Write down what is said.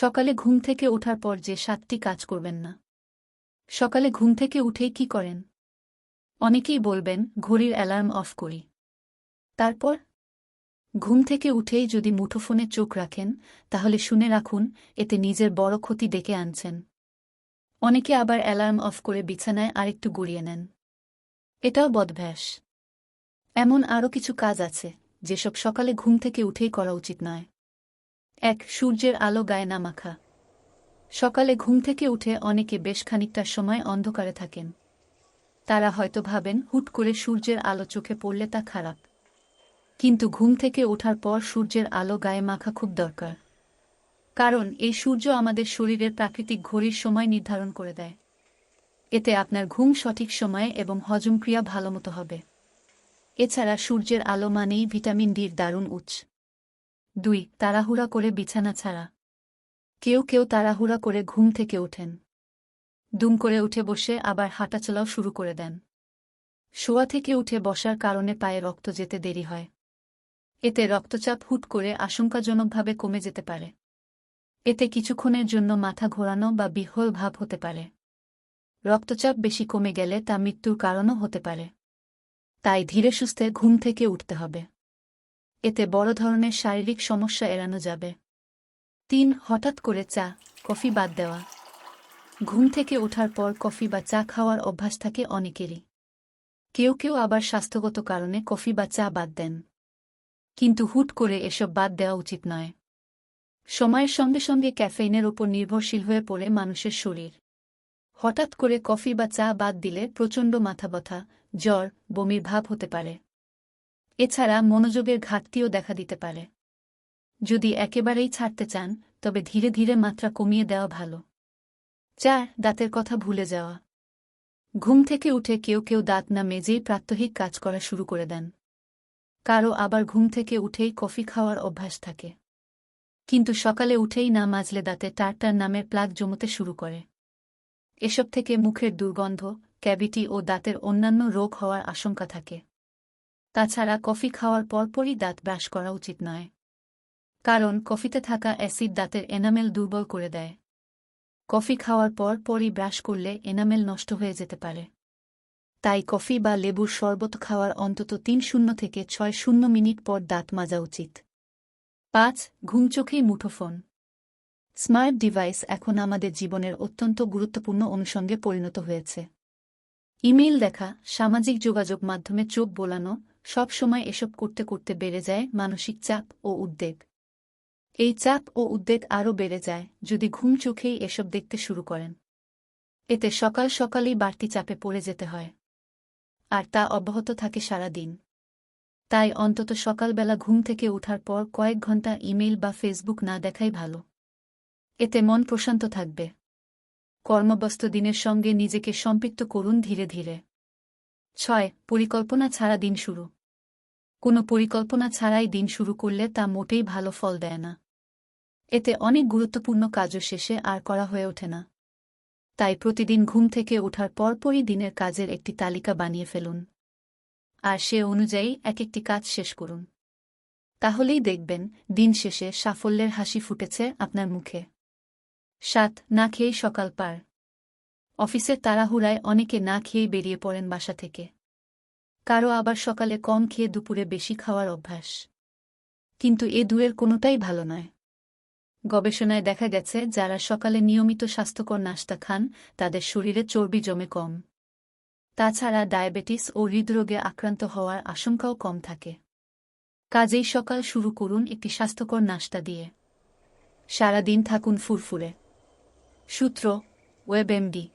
সকালে ঘুম থেকে ওঠার পর যে সাতটি কাজ করবেন না। সকালে ঘুম থেকে উঠেই কি করেন? অনেকেই বলবেন, ঘড়ির অ্যালার্ম অফ করি। তারপর? ঘুম থেকে উঠেই যদি মুঠোফোনে চোখ রাখেন, তাহলে শুনে রাখুন, এতে নিজের বড় ক্ষতি ডেকে আনছেন। অনেকে আবার অ্যালার্ম অফ করে বিছানায় আরেকটু গড়িয়ে নেন। এটাও বদভ্যাস। এমন আরও কিছু কাজ আছে, যেসব সকালে ঘুম থেকে উঠেই করা উচিত নয়। এক সূর্যের আলো গায়ে না মাখা। সকালে ঘুম থেকে উঠে অনেকে বেশ খানিকটা সময় অন্ধকারে থাকেন। তারা হয়তো ভাবেন, হুট করে সূর্যের আলো চোখে পড়লে তা খারাপ। কিন্তু ঘুম থেকে ওঠার পর সূর্যের আলো গায়ে মাখা খুব দরকার। কারণ এই সূর্য আমাদের শরীরের প্রাকৃতিক ঘড়ির সময় নির্ধারণ করে দেয়। এতে আপনার ঘুম সঠিক সময়ে এবং হজমক্রিয়া ভালোমতো হবে। এছাড়া সূর্যের আলো মানেই ভিটামিন ডির দারুণ উৎস। দুই, তাড়াহুড়া করে বিছানা ছাড়া। কেউ কেউ তাড়াহুড়া করে ঘুম থেকে ওঠেন। দুম করে উঠে বসে আবার হাঁটাচলাও শুরু করে দেন। শোয়া থেকে উঠে বসার কারণে পায়ে রক্ত যেতে দেরি হয়। এতে রক্তচাপ হুট করে আশঙ্কাজনকভাবে কমে যেতে পারে। এতে কিছুক্ষণের জন্য মাথা ঘোরানো বা বিহ্বল ভাব হতে পারে। রক্তচাপ বেশি কমে গেলে তা মৃত্যুর কারণও হতে পারে। তাই ধীরে সুস্থে ঘুম থেকে উঠতে হবে। এতে বড় ধরনের শারীরিক সমস্যা এড়ানো যাবে। তিন, হঠাৎ করে চা, কফি বাদ দেওয়া। ঘুম থেকে ওঠার পর কফি বা চা খাওয়ার অভ্যাস থাকে অনেকেরই। কেউ কেউ আবার স্বাস্থ্যগত কারণে কফি বা চা বাদ দেন। কিন্তু হুট করে এসব বাদ দেওয়া উচিত নয়। সময়ের সঙ্গে সঙ্গে ক্যাফেইনের ওপর নির্ভরশীল হয়ে পড়ে মানুষের শরীর। হঠাৎ করে কফি বা চা বাদ দিলে প্রচণ্ড মাথা ব্যথা জ্বর, বমির ভাব হতে পারে। এছাড়া মনোযোগের ঘাটতিও দেখা দিতে পারে। যদি একেবারেই ছাড়তে চান, তবে ধীরে ধীরে মাত্রা কমিয়ে দেওয়া ভালো। চার, দাঁতের কথা ভুলে যাওয়া। ঘুম থেকে উঠে কেউ কেউ দাঁত না মেজেই প্রাত্যহিক কাজ করা শুরু করে দেন। কারও আবার ঘুম থেকে উঠেই কফি খাওয়ার অভ্যাস থাকে। কিন্তু সকালে উঠেই না মাজলে দাঁতে টারটার নামের প্লাগ জমতে শুরু করে। এসব থেকে মুখের দুর্গন্ধ, ক্যাভিটি ও দাঁতের অন্যান্য রোগ হওয়ার আশঙ্কা থাকে। তাছাড়া কফি খাওয়ার পরপরই দাঁত ব্রাশ করা উচিত নয়। কারণ কফিতে থাকা অ্যাসিড দাঁতের এনামেল দুর্বল করে দেয়। কফি খাওয়ার পর পরই ব্রাশ করলে এনামেল নষ্ট হয়ে যেতে পারে। তাই কফি বা লেবুর শরবত খাওয়ার অন্তত তিন শূন্য থেকে ছয় শূন্য মিনিট পর দাঁত মাজা উচিত। পাঁচ, ঘুম চোখেই মুঠোফোন। স্মার্ট ডিভাইস এখন আমাদের জীবনের অত্যন্ত গুরুত্বপূর্ণ অনুষঙ্গে পরিণত হয়েছে। ইমেইল দেখা, সামাজিক যোগাযোগ মাধ্যমে চোখ বোলানো সব সময় এসব করতে করতে বেড়ে যায় মানসিক চাপ ও উদ্বেগ। এই চাপ ও উদ্বেগ আরও বেড়ে যায় যদি ঘুম চোখেই এসব দেখতে শুরু করেন। এতে সকাল সকালেই বাড়তি চাপে পড়ে যেতে হয়। আর তা অব্যাহত থাকে সারা দিন তাই অন্তত সকালবেলা ঘুম থেকে ওঠার পর কয়েক ঘণ্টা ইমেইল বা ফেসবুক না দেখাই ভালো। এতে মন প্রশান্ত থাকবে। কর্মব্যস্ত দিনের সঙ্গে নিজেকে সম্পৃক্ত করুন ধীরে ধীরে। ছয়, পরিকল্পনা ছাড়া দিন শুরু। কোনো পরিকল্পনা ছাড়াই দিন শুরু করলে তা মোটেই ভালো ফল দেয় না। এতে অনেক গুরুত্বপূর্ণ কাজও শেষে আর করা হয়ে ওঠে না। তাই প্রতিদিন ঘুম থেকে ওঠার পরপরই দিনের কাজের একটি তালিকা বানিয়ে ফেলুন। আর সে অনুযায়ী এক একটি কাজ শেষ করুন। তাহলেই দেখবেন, দিন শেষে সাফল্যের হাসি ফুটেছে আপনার মুখে। সাত, না খেয়েই সকাল পার। অফিসের তাড়াহুড়ায় অনেকে না খেয়েই বেরিয়ে পড়েন বাসা থেকে। কারও আবার সকালে কম খেয়ে দুপুরে বেশি খাওয়ার অভ্যাস। কিন্তু এ দুয়ের কোনোটাই ভালো নয়। গবেষণায় দেখা গেছে, যারা সকালে নিয়মিত স্বাস্থ্যকর নাস্তা খান, তাদের শরীরে চর্বি জমে কম। তাছাড়া ডায়াবেটিস ও হৃদরোগে আক্রান্ত হওয়ার আশঙ্কাও কম থাকে। কাজেই সকাল শুরু করুন একটি স্বাস্থ্যকর নাস্তা দিয়ে। সারাদিন থাকুন ফুরফুরে। সূত্র ওয়েবএমডি